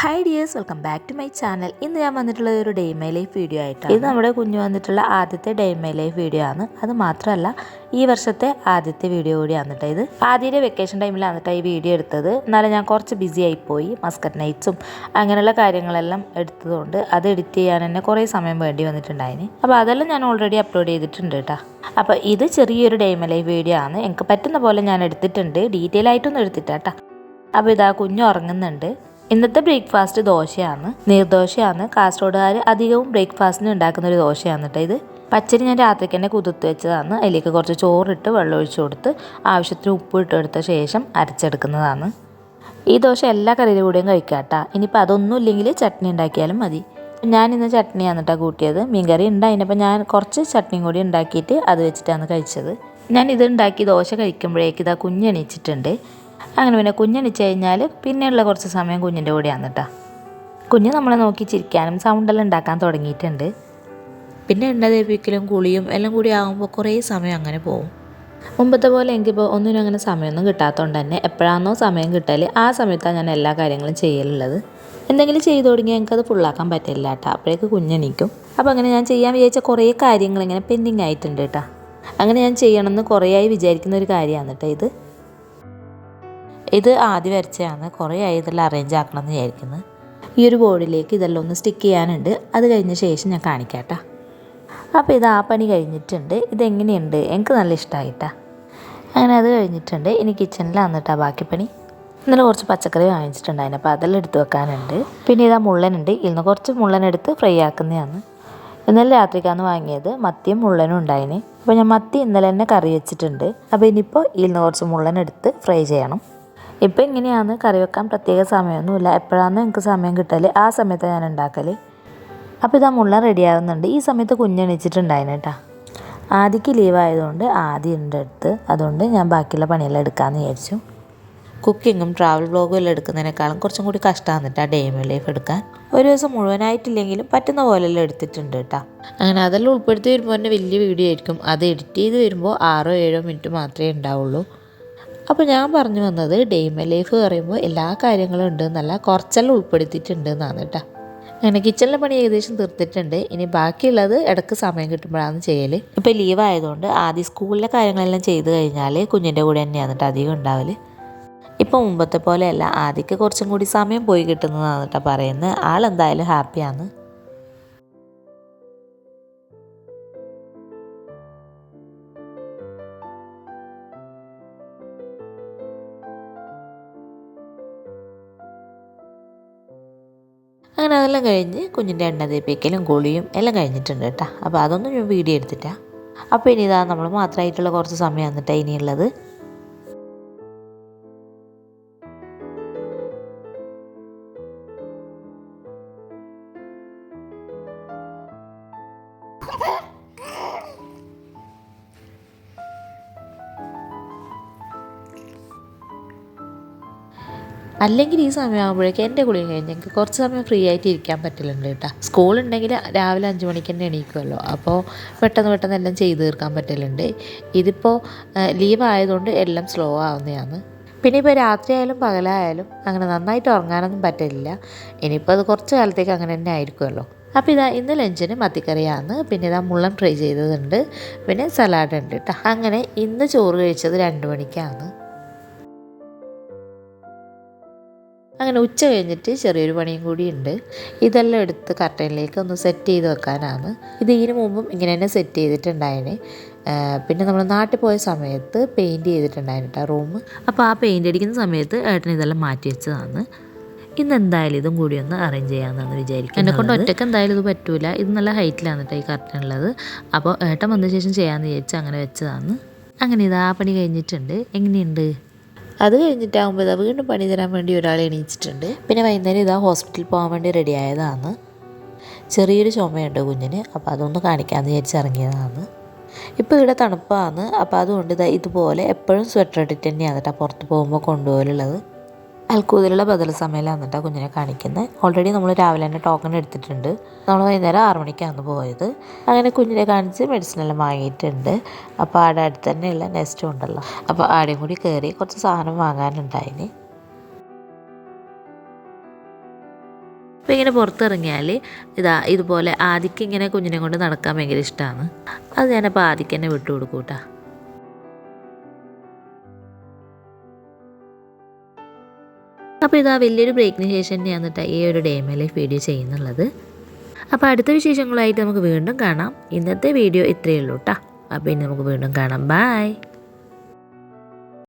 Hi dears welcome back to my channel ഇന്ന് ഞാൻ വന്നിട്ടുള്ള ഒരു ഡേ മൈ ലൈഫ് വീഡിയോ ആയിട്ടാണ്. ഇത് നമ്മുടെ കുഞ്ഞു വന്നിട്ടുള്ള ആദ്യത്തെ ഡേ മൈ ലൈഫ് വീഡിയോ ആണ്. അത് മാത്രമല്ല ഈ വർഷത്തെ ആദ്യത്തെ വീഡിയോ കൂടിയാണ് കേട്ടോ ഇത്. ആദ്യത്തെ വെക്കേഷൻ ടൈമിലാണ് കേട്ടോ ഈ വീഡിയോ എടുത്തത്. എന്നാലും ഞാൻ കുറച്ച് ബിസി ആയിപ്പോയി മസ്കറ്റ് നൈറ്റ്സും അങ്ങനെയുള്ള കാര്യങ്ങളെല്ലാം എടുത്തതുകൊണ്ട് അത് എഡിറ്റ് ചെയ്യാൻ തന്നെ കുറേ സമയം വേണ്ടി വന്നിട്ടുണ്ടായിന്. അപ്പോൾ അതെല്ലാം ഞാൻ ഓൾറെഡി അപ്ലോഡ് ചെയ്തിട്ടുണ്ട് കേട്ടോ അപ്പോൾ ഇത് ചെറിയൊരു ഡേ മൈ ലൈഫ് വീഡിയോ ആണ്. എനിക്ക് പറ്റുന്ന പോലെ ഞാൻ എടുത്തിട്ടുണ്ട്. ഡീറ്റെയിൽ ആയിട്ടൊന്നും എടുത്തിട്ടാ അപ്പോൾ ഇതാ കുഞ്ഞു ഉറങ്ങുന്നുണ്ട്. ഇന്നത്തെ ബ്രേക്ക്ഫാസ്റ്റ് ദോശയാണ്. നീർദോശയാണ്. കാസർഗോഡുകാർ അധികവും ബ്രേക്ക്ഫാസ്റ്റിന് ഉണ്ടാക്കുന്ന ഒരു ദോശയാണ് കേട്ടോ ഇത്. പച്ചരി ഞാൻ രാത്രിക്ക് തന്നെ കുതിർത്ത് വെച്ചതാണ്. അതിലേക്ക് കുറച്ച് ചോറിട്ട് വെള്ളം ഒഴിച്ച് കൊടുത്ത് ആവശ്യത്തിന് ഉപ്പ് ഇട്ട് എടുത്ത ശേഷം അരച്ചെടുക്കുന്നതാണ്. ഈ ദോശ എല്ലാ കറിയുടെ കൂടെയും കഴിക്കാം കേട്ടോ. ഇനിയിപ്പോൾ അതൊന്നും ഇല്ലെങ്കിൽ ചട്നി ഉണ്ടാക്കിയാലും മതി. ഞാൻ ഇന്ന് ചട്നിയാണ് കേട്ടോ കൂട്ടിയത്. മീൻകറി ഉണ്ടായിനപ്പോൾ ഞാൻ കുറച്ച് ചട്നിയും കൂടി ഉണ്ടാക്കിയിട്ട് അത് വെച്ചിട്ടാണ് കഴിച്ചത്. ഞാൻ ഇത് ഉണ്ടാക്കി ദോശ കഴിക്കുമ്പോഴേക്ക് ഇതാ കുഞ്ഞെണീച്ചിട്ടുണ്ട് അങ്ങനെ പിന്നെ കുഞ്ഞെണിച്ച് കഴിഞ്ഞാൽ പിന്നെയുള്ള കുറച്ച് സമയം കുഞ്ഞിന്റെ കൂടെയാണ് കേട്ടോ. കുഞ്ഞ് നമ്മളെ നോക്കി ചിരിക്കാനും സൗണ്ടെല്ലാം ഉണ്ടാക്കാൻ തുടങ്ങിയിട്ടുണ്ട്. പിന്നെ എണ്ണ തേപ്പിക്കലും കുളിയും എല്ലാം കൂടി ആകുമ്പോൾ കുറേ സമയം അങ്ങനെ പോകും. മുമ്പത്തെ പോലെ എനിക്കിപ്പോൾ ഒന്നിനും അങ്ങനെ സമയമൊന്നും കിട്ടാത്തതുകൊണ്ട് തന്നെ എപ്പോഴാണോ സമയം കിട്ടാൽ ആ സമയത്താണ് ഞാൻ എല്ലാ കാര്യങ്ങളും ചെയ്യലുള്ളത്. എന്തെങ്കിലും ചെയ്തു തുടങ്ങിയാൽ എനിക്കത് ഫുള്ളാക്കാൻ പറ്റില്ല കേട്ടോ. അപ്പോഴേക്ക് കുഞ്ഞെണീക്കും അപ്പോൾ അങ്ങനെ ഞാൻ ചെയ്യാൻ വിചാരിച്ച കുറേ കാര്യങ്ങൾ ഇങ്ങനെ പെൻഡിങ് ആയിട്ടുണ്ട് കേട്ടോ. അങ്ങനെ ഞാൻ ചെയ്യണമെന്ന് കുറേയായി വിചാരിക്കുന്ന ഒരു കാര്യമാണ് കേട്ടോ ഇത്. ഇത് ആദ്യം വരച്ചതാണ്. കുറേ ആയി ഇതെല്ലാം അറേഞ്ച് ആക്കണം എന്ന് വിചാരിക്കുന്നത് ഈ ഒരു ബോർഡിലേക്ക് ഇതെല്ലാം ഒന്ന് സ്റ്റിക്ക് ചെയ്യാനുണ്ട്. അത് കഴിഞ്ഞ ശേഷം ഞാൻ കാണിക്കാം അപ്പോൾ ഇത് ആ പണി കഴിഞ്ഞിട്ടുണ്ട്. ഇതെങ്ങനെയുണ്ട്? എനിക്ക് നല്ല ഇഷ്ടമായിട്ടാ. അങ്ങനെ അത് കഴിഞ്ഞിട്ടുണ്ട്. ഇനി കിച്ചണിലാണ് കേട്ടോ ബാക്കി പണി. ഇന്നലെ കുറച്ച് പച്ചക്കറി വാങ്ങിച്ചിട്ടുണ്ടായിരുന്നു. അപ്പോൾ അതെല്ലാം എടുത്ത് വെക്കാനുണ്ട്. പിന്നെ ഇതാ മുള്ളനുണ്ട്. ഇന്ന് കുറച്ച് മുള്ളനെടുത്ത് ഫ്രൈ ആക്കുന്നതാണ്. ഇന്നലെ രാത്രിക്കാന്ന് വാങ്ങിയത്. മത്തിയും മുള്ളനും ഉണ്ടായിന്. അപ്പോൾ ഞാൻ മത്തി ഇന്നലെ തന്നെ കറി വെച്ചിട്ടുണ്ട്. അപ്പോൾ ഇനിയിപ്പോൾ ഇതിൽ കുറച്ച് മുള്ളനെടുത്ത് ഫ്രൈ ചെയ്യണം. ഇപ്പം എങ്ങനെയാണ് കറി വെക്കാൻ പ്രത്യേക സമയമൊന്നുമില്ല. എപ്പോഴാണ് എനിക്ക് സമയം കിട്ടൽ ആ സമയത്ത് ഞാൻ ഉണ്ടാക്കൽ അപ്പോൾ ഇതാ മുള്ള റെഡി ആവുന്നുണ്ട്. ഈ സമയത്ത് കുഞ്ഞണിച്ചിട്ടുണ്ടായിന് കേട്ടോ ആദ്യക്ക് ലീവായതുകൊണ്ട് ആദ്യം ഉണ്ട് അടുത്ത്. അതുകൊണ്ട് ഞാൻ ബാക്കിയുള്ള പണിയെല്ലാം എടുക്കാമെന്ന് വിചാരിച്ചു. കുക്കിങ്ങും ട്രാവൽ ബ്ലോഗും എല്ലാം എടുക്കുന്നതിനേക്കാളും കുറച്ചും കൂടി കഷ്ടമാണ് കേട്ടോ ഡേ മൈ ലൈഫ് എടുക്കാൻ. ഒരു ദിവസം മുഴുവനായിട്ടില്ലെങ്കിലും പറ്റുന്ന പോലെല്ലാം എടുത്തിട്ടുണ്ട് കേട്ടോ അങ്ങനെ അതെല്ലാം ഉൾപ്പെടുത്തി വരുമ്പോൾ തന്നെ വലിയ വീഡിയോ ആയിരിക്കും. അത് എഡിറ്റ് ചെയ്ത് വരുമ്പോൾ ആറോ ഏഴോ മിനിറ്റ് മാത്രമേ ഉണ്ടാവുള്ളൂ. അപ്പോൾ ഞാൻ പറഞ്ഞു വന്നത് ഡേ മൈ ലൈഫ് പറയുമ്പോൾ എല്ലാ കാര്യങ്ങളും ഉണ്ട് എന്നല്ല കുറച്ചെല്ലാം ഉൾപ്പെടുത്തിയിട്ടുണ്ട് എന്നാണ് കേട്ടോ. അങ്ങനെ കിച്ചണിലെ പണി ഏകദേശം തീർത്തിട്ടുണ്ട്. ഇനി ബാക്കിയുള്ളത് ഇടയ്ക്ക് സമയം കിട്ടുമ്പോഴാണ് ചെയ്യൽ ഇപ്പോൾ ലീവ് ആയതുകൊണ്ട് ആദ്യം സ്കൂളിലെ കാര്യങ്ങളെല്ലാം ചെയ്ത് കഴിഞ്ഞാൽ കുഞ്ഞിന്റെ കൂടെ തന്നെയാണ് കേട്ടോ അധികം ഉണ്ടാവൽ ഇപ്പോൾ മുമ്പത്തെ പോലെയല്ല ആദ്യക്ക് കുറച്ചും കൂടി സമയം പോയി കിട്ടുന്നതാണ് കേട്ടോ പറയുന്നത്. ആളെന്തായാലും ഹാപ്പിയാണ്. അങ്ങനെ അതെല്ലാം കഴിഞ്ഞ് കുഞ്ഞിന്റെ എണ്ണ തേപ്പിക്കലും ഗുളിയും എല്ലാം കഴിഞ്ഞിട്ടുണ്ട് കേട്ടോ. അപ്പോൾ അതൊന്നും ഞാൻ വീഡിയോ എടുത്തിട്ടാണ് അപ്പോൾ ഇനി ഇതാ നമ്മൾ മാത്രമായിട്ടുള്ള കുറച്ച് സമയം വന്നിട്ടാണ് ഇനിയുള്ളത്. അല്ലെങ്കിൽ ഈ സമയമാകുമ്പോഴേക്കും എന്റെ കുളി കഴിഞ്ഞ് എനിക്ക് കുറച്ച് സമയം ഫ്രീ ആയിട്ട് ഇരിക്കാൻ പറ്റലുണ്ട് കേട്ടോ സ്കൂളുണ്ടെങ്കിൽ രാവിലെ അഞ്ച് മണിക്ക് തന്നെ എണീക്കുമല്ലോ അപ്പോൾ പെട്ടെന്ന് പെട്ടെന്ന് എല്ലാം ചെയ്തു തീർക്കാൻ പറ്റലുണ്ട്. ഇതിപ്പോൾ ലീവ് ആയതുകൊണ്ട് എല്ലാം സ്ലോ ആവുന്നതാണ്. പിന്നെ ഇപ്പോൾ രാത്രിയായാലും പകലായാലും അങ്ങനെ നന്നായിട്ട് ഉറങ്ങാനൊന്നും പറ്റില്ല. ഇനിയിപ്പോൾ അത് കുറച്ച് കാലത്തേക്ക് അങ്ങനെ തന്നെ ആയിരിക്കുമല്ലോ അപ്പോൾ ഇതാ ഇന്ന് ലഞ്ചിന് മത്തിക്കറിയാണ്. പിന്നെ ഇതാ മുള്ളൻ ഫ്രൈ ചെയ്തതുണ്ട്. പിന്നെ സലാഡ് ഉണ്ട് കേട്ടോ അങ്ങനെ ഇന്ന് ചോറ് കഴിച്ചത് രണ്ട് മണിക്കാണ്. അങ്ങനെ ഉച്ച കഴിഞ്ഞിട്ട് ചെറിയൊരു പണിയും കൂടി ഉണ്ട് ഇതെല്ലാം എടുത്ത് കർട്ടനിലേക്ക് ഒന്ന് സെറ്റ് ചെയ്ത് വെക്കാനാണ്. ഇത് ഇതിനു മുമ്പും ഇങ്ങനെ തന്നെ സെറ്റ് ചെയ്തിട്ടുണ്ടായിന്. പിന്നെ നമ്മൾ നാട്ടിൽ പോയ സമയത്ത് പെയിന്റ് ചെയ്തിട്ടുണ്ടായിരുന്നു കേട്ടോ റൂം അപ്പോൾ ആ പെയിന്റ് അടിക്കുന്ന സമയത്ത് ഏട്ടൻ ഇതെല്ലാം മാറ്റി വെച്ചതാണ്. ഇന്ന് എന്തായാലും ഇതും കൂടി ഒന്ന് അറേഞ്ച് ചെയ്യാമെന്നാണ് വിചാരിക്കുന്നത്. എന്നെ കൊണ്ട് ഒറ്റയ്ക്ക് എന്തായാലും ഇത് പറ്റൂല. ഇത് നല്ല ഹൈറ്റിലാണ് കേട്ടോ ഈ കർട്ടൻ ഉള്ളത് അപ്പോൾ ഏട്ടൻ വന്ന ശേഷം ചെയ്യാമെന്ന് വിചാരിച്ച് അങ്ങനെ വെച്ചതാണ്. അങ്ങനെ ഇത് ആ പണി കഴിഞ്ഞിട്ടുണ്ട്. എങ്ങനെയുണ്ട്? അത് കഴിഞ്ഞിട്ടാകുമ്പോൾ ഇതാ വീണ്ടും പണി തരാൻ വേണ്ടി ഒരാൾ എണീച്ചിട്ടുണ്ട്. പിന്നെ വൈകുന്നേരം ഇതാ ഹോസ്പിറ്റലിൽ പോകാൻ വേണ്ടി റെഡി ആയതാണ് ചെറിയൊരു ചുമയുണ്ട് കുഞ്ഞിന് അപ്പോൾ അതൊന്ന് കാണിക്കാമെന്ന് വിചാരിച്ചിറങ്ങിയതാണ് ഇപ്പോൾ ഇവിടെ തണുപ്പാണ് അപ്പോൾ അതുകൊണ്ട് ഇതാ ഇതുപോലെ എപ്പോഴും സ്വെറ്റർ ഇട്ടിട്ട് തന്നെയാണ് കേട്ടോ പുറത്ത് പോകുമ്പോൾ കൊണ്ടുപോലുള്ളത് അൽക്കൂതിലുള്ള ബദൽ സമയമാണ് കുഞ്ഞിനെ കാണിക്കുന്നത് ഓൾറെഡി നമ്മൾ രാവിലെ തന്നെ ടോക്കൺ എടുത്തിട്ടുണ്ട്. നമ്മൾ വൈകുന്നേരം ആറു മണിക്കാണ് പോയത്. അങ്ങനെ കുഞ്ഞിനെ കാണിച്ച് മെഡിസിൻ എല്ലാം വാങ്ങിയിട്ടുണ്ട്. അപ്പോൾ ആടെ അടുത്ത് തന്നെയുള്ള നെസ്റ്റും ഉണ്ടല്ലോ. അപ്പോൾ ആടെയും കൂടി കയറി കുറച്ച് സാധനം വാങ്ങാനുണ്ടായിന്. അപ്പോൾ ഇങ്ങനെ പുറത്തിറങ്ങിയാൽ ഇതാ ഇതുപോലെ ആദിക്ക് ഇങ്ങനെ കുഞ്ഞിനെ കൊണ്ട് നടക്കാൻ ഭയങ്കര ഇഷ്ടമാണ് അത് ഞാനപ്പോൾ ആദിക്ക് തന്നെ വിട്ടു കൊടുക്കും അപ്പോൾ ഇതാ വലിയൊരു ബ്രേക്കിന് ശേഷം തന്നെയാണ് കേട്ടോ ഈ ഒരു ഡേ ലൈഫ് വീഡിയോ ചെയ്യുന്നുള്ളത്. അപ്പോൾ അടുത്ത വിശേഷങ്ങളായിട്ട് നമുക്ക് വീണ്ടും കാണാം. ഇന്നത്തെ വീഡിയോ ഇത്രയേ ഉള്ളൂ കേട്ടോ അപ്പോൾ ഇനി നമുക്ക് വീണ്ടും കാണാം. ബായ്